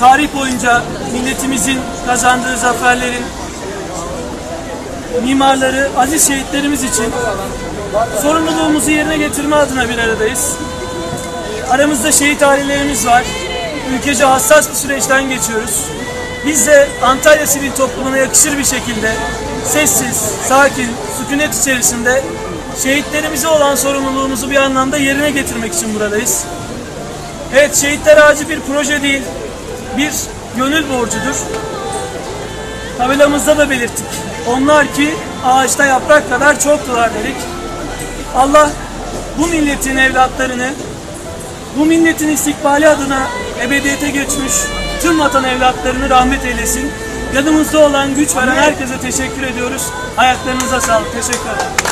tarih boyunca milletimizin kazandığı zaferlerin mimarları, aziz şehitlerimiz için sorumluluğumuzu yerine getirme adına bir aradayız. Aramızda şehit ailelerimiz var. Ülkece hassas bir süreçten geçiyoruz. Biz de Antalya sivil toplumuna yakışır bir şekilde sessiz, sakin, sükunet içerisinde şehitlerimize olan sorumluluğumuzu bir anlamda yerine getirmek için buradayız. Evet, şehitler ağacı bir proje değil, bir gönül borcudur. Tabelamızda da belirttik. Onlar ki ağaçta yaprak kadar çoktular dedik. Allah bu milletin evlatlarını, bu milletin istikbali adına ebediyete geçmiş tüm vatan evlatlarını rahmet eylesin. Yanımızda olan güç veren herkese teşekkür ediyoruz. Ayaklarınıza sağlık. Teşekkür ederim.